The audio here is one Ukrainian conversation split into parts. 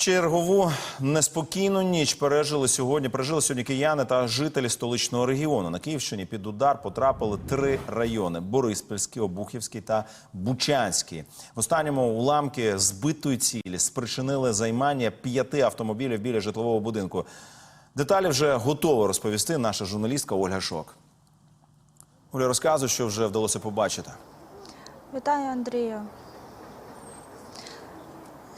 Чергову неспокійну ніч пережили сьогодні. Пережили сьогодні кияни та жителі столичного регіону. На Київщині під удар потрапили три райони: Бориспільський, Обухівський та Бучанський. В останньому уламки збитої цілі спричинили займання п'яти автомобілів біля житлового будинку. Деталі вже готова розповісти наша журналістка Ольга Шок. Оля розказує, що вже вдалося побачити. Вітаю, Андрію.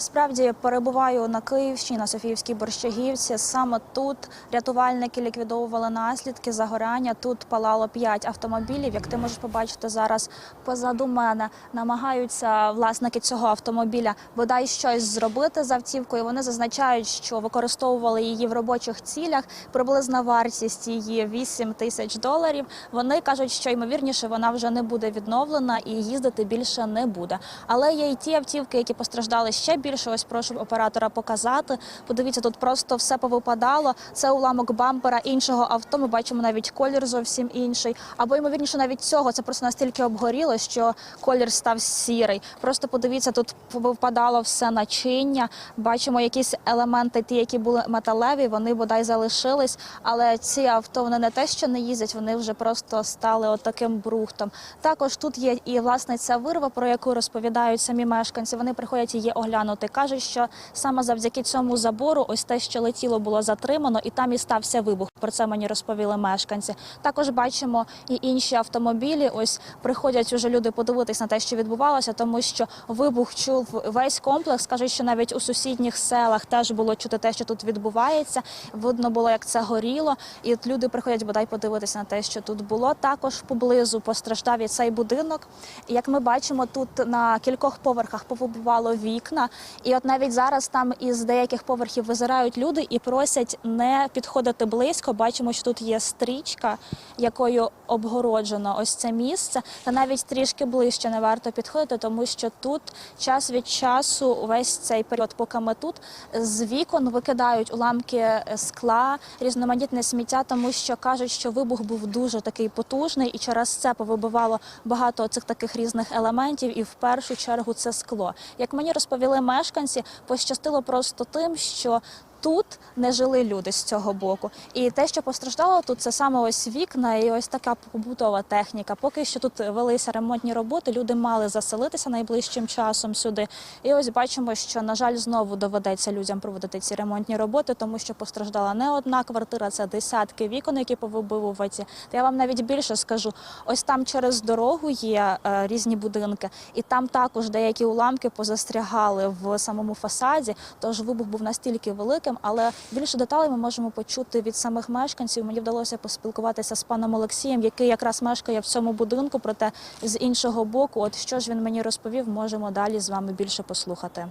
Справді перебуваю на Київщині, на Софіївській Борщагівці. Саме тут рятувальники ліквідовували наслідки загорання. Тут палало п'ять автомобілів. Як ти можеш побачити зараз позаду мене, намагаються власники цього автомобіля бодай щось зробити з автівкою. Вони зазначають, що використовували її в робочих цілях. Приблизна вартість її 8 тисяч доларів. Вони кажуть, що ймовірніше вона вже не буде відновлена і їздити більше не буде. Але є й ті автівки, які постраждали ще більше. Ось прошу оператора показати. Подивіться, тут просто все повипадало. Це уламок бампера іншого авто. Ми бачимо навіть колір зовсім інший. Або ймовірніше навіть цього. Це просто настільки обгоріло, що колір став сірий. Просто подивіться, тут повипадало все начиння. Бачимо якісь елементи, ті, які були металеві, вони бодай залишились. Але ці авто вони не те, що не їздять, вони вже просто стали отаким брухтом. Також тут є і власне ця вирва, про яку розповідають самі мешканці. Вони приходять її оглянути. Кажуть, що саме завдяки цьому забору, ось те, що летіло, було затримано, і там і стався вибух. Про це мені розповіли мешканці. Також бачимо і інші автомобілі. Ось приходять уже люди подивитись на те, що відбувалося, тому що вибух чув весь комплекс. кажуть, що навіть у сусідніх селах теж було чути те, що тут відбувається. Видно було, як це горіло, і от люди приходять бодай подивитися на те, що тут було. Також поблизу постраждав і цей будинок. Як ми бачимо, тут на кількох поверхах повибувало вікна, і от навіть зараз там із деяких поверхів визирають люди і просять не підходити близько. Бачимо, що тут є стрічка, якою обгороджено ось це місце. Та навіть трішки ближче не варто підходити, тому що тут час від часу, весь цей період, поки ми тут, з вікон викидають уламки скла, різноманітне сміття, тому що кажуть, що вибух був дуже такий потужний, і через це повибивало багато цих таких різних елементів, і в першу чергу це скло. Як мені розповіли мешканці, пощастило просто тим, що Тут не жили люди з цього боку, і те, що постраждало тут, це саме ось вікна і ось така побутова техніка. Поки що тут велися ремонтні роботи, люди мали заселитися найближчим часом сюди. І ось бачимо, що на жаль знову доведеться людям проводити ці ремонтні роботи, тому що постраждала не одна квартира, це десятки вікон, які повибивуваті. Та я вам навіть більше скажу: ось там через дорогу є е, різні будинки, і там також деякі уламки позастрягали в самому фасаді. Тож вибух був настільки великим, але більше деталей ми можемо почути від самих мешканців. Мені вдалося поспілкуватися з паном Олексієм, який якраз мешкає в цьому будинку. Проте з іншого боку, от що ж він мені розповів, можемо далі з вами більше послухати.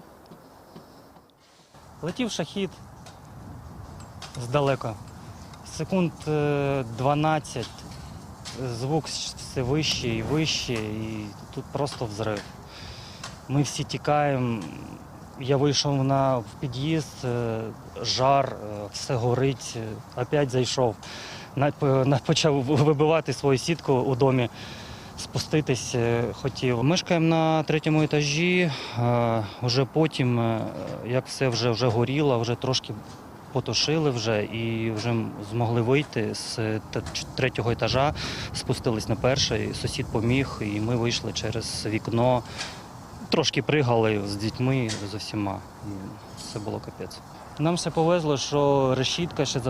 Летів шахід здалека. Секунд е, 12. Звук все вищий і вищий, і тут просто взрив. Ми всі тікаємо. Я вийшов на під'їзд, е, жар, е, все горить. е, Опять зайшов. Почав вибивати свою сітку у домі, спуститись хотів. Мешкаємо на третьому етажі. Вже потім, як все вже, вже горіло, вже трошки потушили вже і вже змогли вийти з третього етажа, спустились на перший, сусід поміг, і ми вийшли через вікно. Трошки пригали з дітьми з усіма. І все було капець. Нам все повезло, що решітка ще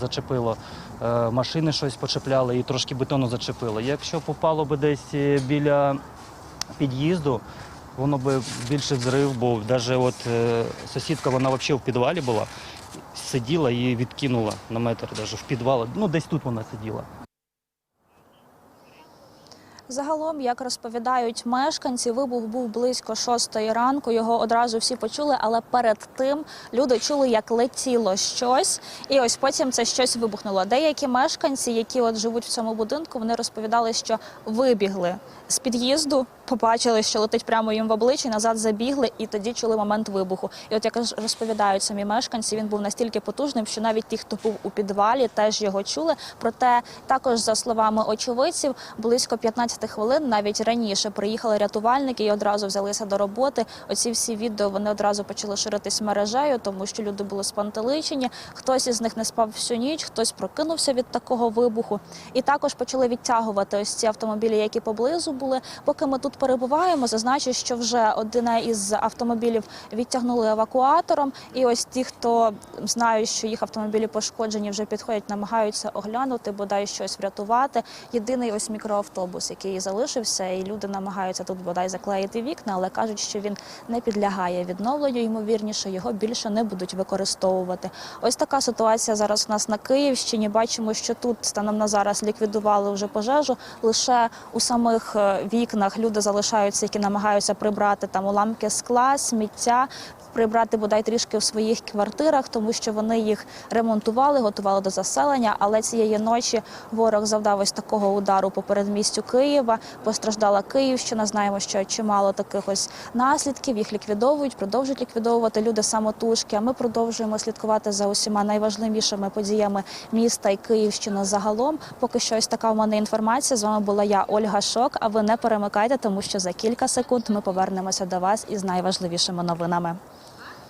зачепило, е, машини щось почепляли і трошки бетону зачепило. Якщо попало би десь е, біля під'їзду, воно би більше взрив був. Навіть от е, сусідка, вона взагалі в підвалі була, сиділа і відкинула на метр навіть в підвал. Ну, десь тут вона сиділа. Загалом, як розповідають мешканці, вибух був близько шостої ранку. Його одразу всі почули, але перед тим люди чули, як летіло щось, і ось потім це щось вибухнуло. Деякі мешканці, які от живуть в цьому будинку, вони розповідали, що вибігли з під'їзду, побачили, що летить прямо їм в обличчя, назад забігли, і тоді чули момент вибуху. І от як розповідають самі мешканці, він був настільки потужним, що навіть ті, хто був у підвалі, теж його чули. Проте також за словами очевидців, близько 15 15 хвилин, навіть раніше приїхали рятувальники і одразу взялися до роботи. Оці всі відео вони одразу почали ширитись мережею, тому що люди були спантеличені. Хтось із них не спав всю ніч, хтось прокинувся від такого вибуху. І також почали відтягувати ось ці автомобілі, які поблизу були. Поки ми тут перебуваємо, зазначу, що вже один із автомобілів відтягнули евакуатором. І ось ті, хто знають, що їх автомобілі пошкоджені, вже підходять, намагаються оглянути, бодай щось врятувати. Єдиний ось мікроавтобус, який залишився, і люди намагаються тут бодай заклеїти вікна, але кажуть, що він не підлягає відновленню. Ймовірніше його більше не будуть використовувати. Ось така ситуація зараз у нас на Київщині. Бачимо, що тут станом на зараз ліквідували вже пожежу. Лише у самих е, вікнах люди залишаються, які намагаються прибрати там уламки скла, сміття. Прибрати бодай трішки в своїх квартирах, тому що вони їх ремонтували, готували до заселення. Але цієї ночі ворог завдав ось такого удару по передмістю Києва. Постраждала Київщина. Знаємо, що чимало таких ось наслідків. Їх ліквідовують, продовжують ліквідовувати люди самотужки. А ми продовжуємо слідкувати за усіма найважливішими подіями міста і Київщини загалом. Поки що ось така в мене інформація. З вами була я, Ольга Шок. А ви не перемикайте, тому що за кілька секунд ми повернемося до вас із найважливішими новинами.